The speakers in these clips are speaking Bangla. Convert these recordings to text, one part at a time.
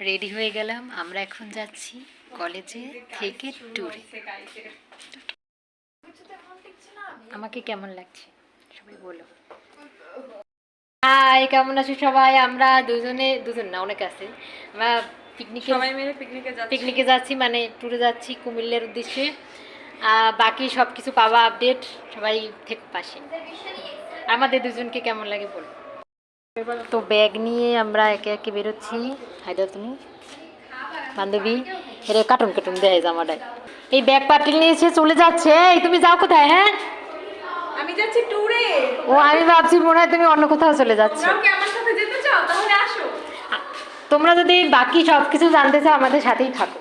রেডি হয়ে গেলাম। আমরা এখন যাচ্ছি কলেজে থেকে ট্যুরে। আমাকে কেমন লাগছে? সবাই বলো। হাই কেমন আছো সবাই? আমরা দুজনে দুজন না অনেক আছে। আমরা পিকনিকে সবাই মিলে পিকনিকে যাচ্ছি। পিকনিকে যাচ্ছি মানে ট্যুরে যাচ্ছি কুমিল্লার উদ্দেশ্যে। বাকি সব কিছু পাওয়া আপডেট সবাই থেকে পাশে। আমাদের দুজনকে কেমন লাগে বল? তো ব্যাগ নিয়ে আমরা একে একে বেরোচ্ছি। হায়দার তুমি? বান্ধবী? এটা কার্টুন কার্টুন দেয় জামাটায় এই ব্যাগ পাটিল নিয়ে এসে চলে যাচ্ছে। এই তুমি যাও কোথায় হ্যাঁ? আমি যাচ্ছি ট্যুরে ও আমি ভাবছি মনে হয় তুমি অন্য কোথাও চলে যাচ্ছ। আমার সাথে যেতে চাও? তাহলে আসো। তোমরা যদি বাকি সব কিছু জানতে চাও আমাদের সাথেই থাকো।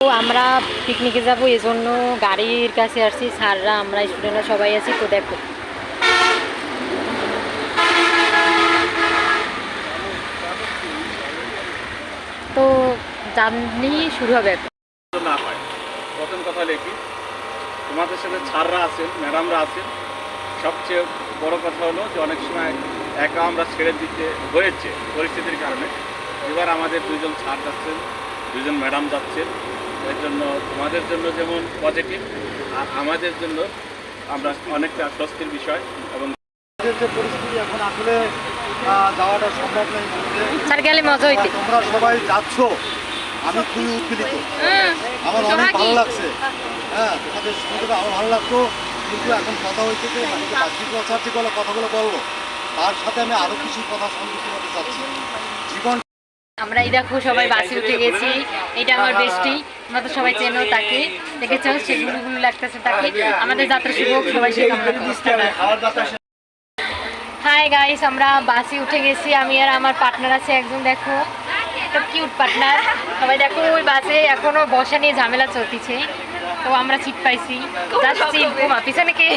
তো আমরা পিকনিকে যাব এই জন্য গাড়ির কাছে আসছি। স্যাররা, আমরা স্টুডেন্টরা সবাই আছি, তো দেখো। তো জার্নি শুরু হবে এখন। না হয় প্রথম কথা লিখি তোমাদের সাথে ছাড়রা আছেন ম্যাডামরা আছেন। সবচেয়ে বড় কথা হলো যে অনেক সময় একা আমরা ছেড়ে দিতে হয়েছে পরিস্থিতির কারণে। এবার আমাদের দুজন ছাড় যাচ্ছেন দুজন ম্যাডাম যাচ্ছেন। এর জন্য তোমাদের জন্য যেমন পজিটিভ আর আমাদের জন্য আমরা অনেকটা স্বস্তির বিষয় এবং আমাদের যে পরিস্থিতি এখন আসলে যাওয়াটা সম্ভব নেই তোমরা সবাই যাচ্ছ আমি খুবই উৎপীড়িত আমার অনেক ভালো লাগছে। হ্যাঁ তোমাদের সঙ্গে আমার ভালো লাগতো। কিন্তু এখন কথা হয়েছে যে মানে কথাগুলো বলল তার সাথে আমি আরও কিছু কথা সংযুক্ত করতে চাচ্ছি। জীবন আমরা এই দেখো সবাই বাসে উঠে গেছি। এটা আমার বেস্টি আমরা তো সবাই চেনো তাকে। দেখেছ? সে গুলু লাগতেছে তাকে। আমাদের যাত্রা শুভ সবাই সে হাই গাইস আমরা বাসে উঠে গেছি। আমি আর আমার পার্টনার আছে একজন দেখো। একটা কিউট পার্টনার সবাই দেখো ওই বাসে এখনও বসা নিয়ে ঝামেলা চলতেছে। তো আমরা সিট পাইছি যাচ্ছি পিছনে কে?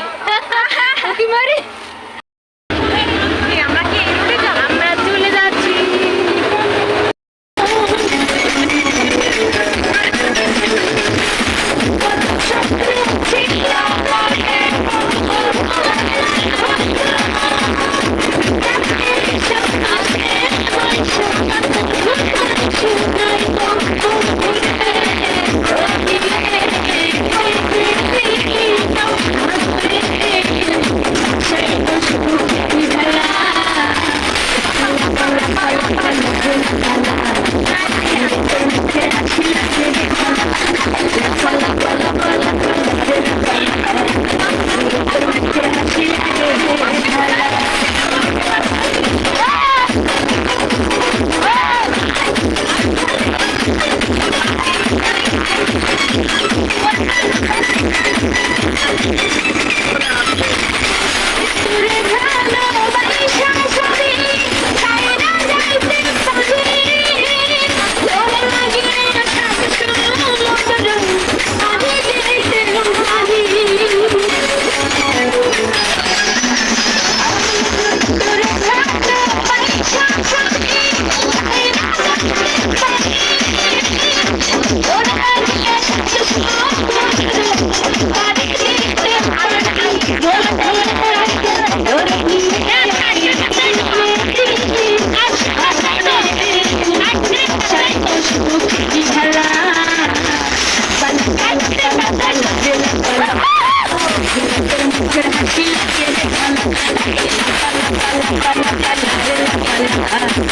Good,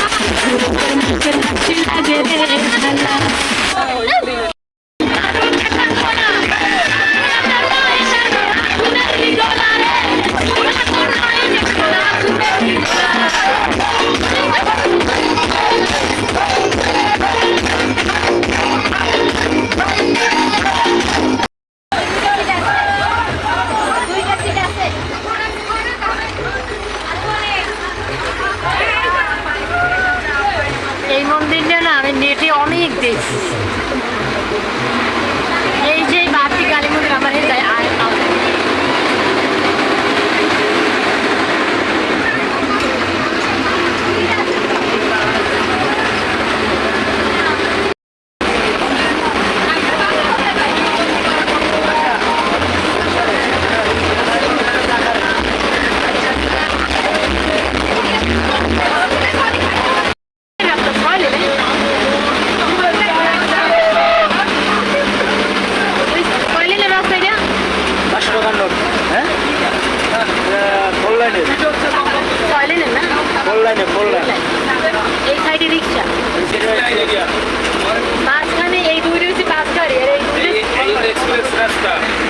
good,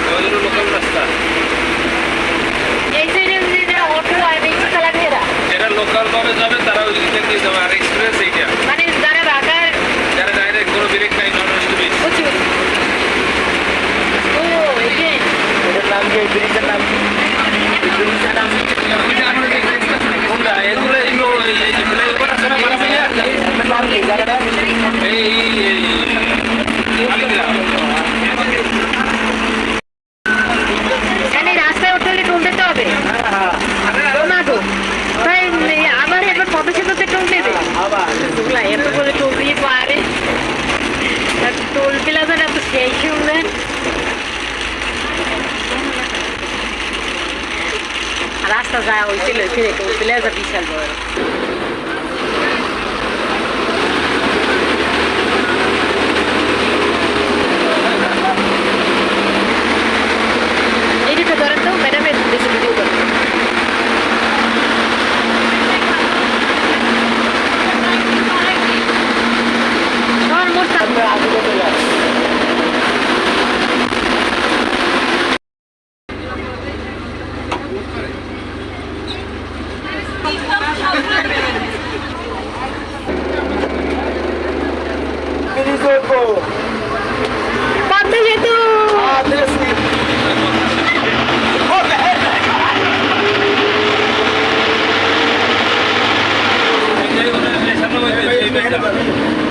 লোকাল রাস্তা এই সাইডে যেটা অটো আর রিক্সা ঘেরা যেটা লোকাল ভাবে যাবে তারা ওই দিক থেকে যাবে আর এক্সপ্রেস এইটা। মানে যারা ঢাকার যারা ডাইরেক্ট কোনো ব্রেক নাই নন স্টপেজ বুঝছি বুঝছি। ও এটার নাম কি? ব্রিজের নাম কি? za a hoy se lo dije de que usted le da servicio al poder. Hallelujah.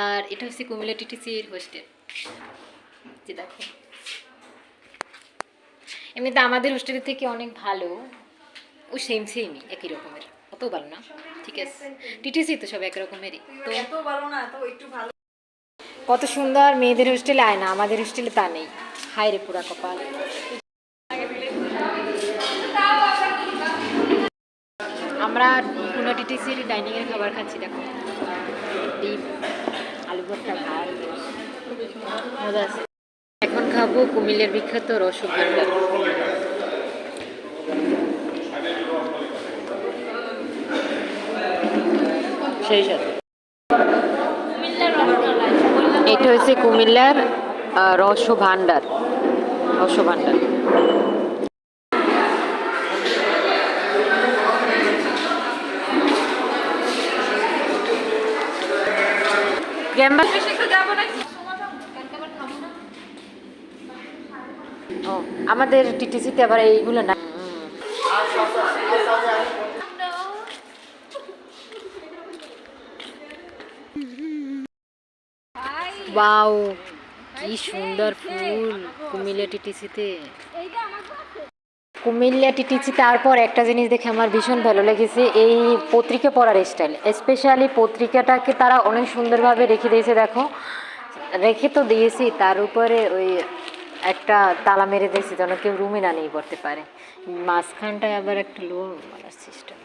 আর এটা হচ্ছে কুমিল্লা টিটিসির হোস্টেল যে দেখো। এমনিতে আমাদের হোস্টেলের থেকে অনেক ভালো। ও সেম সেমই একই রকমের। অত ভালো না। ঠিক আছে। টিটিসি তো সব এক রকমেরই তো ভালো না তো একটু ভালো। কত সুন্দর মেয়েদের হোস্টেলে আয় না আমাদের হোস্টেলে তা নেই। হায় রে পুরা কপাল। আমরা পুনা টিটিসির ডাইনিং এর খাবার খাচ্ছি দেখো। ডিম। মজা আছে এখন খাব কুমিল্লার বিখ্যাত রসগোল্লা। সেই সাথে। এটা হচ্ছে কুমিল্লার রস ভান্ডার রস ভান্ডার আমাদের টিটিসিতে আবার এইগুলো না। ওয়াও কি সুন্দর ফুল কুমিল্লা টিটিসিতে কুমিল্লা টিটিসি, তারপর একটা জিনিস দেখে আমার ভীষণ ভালো লেগেছে, এই পত্রিকা পড়ার স্টাইল স্পেশালি পত্রিকাটাকে তারা অনেক সুন্দরভাবে রেখে দিয়েছে, দেখো। রেখে তো দিয়েছি, তার উপরে ওই একটা তালা মেরে দিয়েছি, যেন কেউ রুমে না নিয়ে পড়তে পারে। মাঝখানটায় আবার একটা লোন মারার সিস্টেম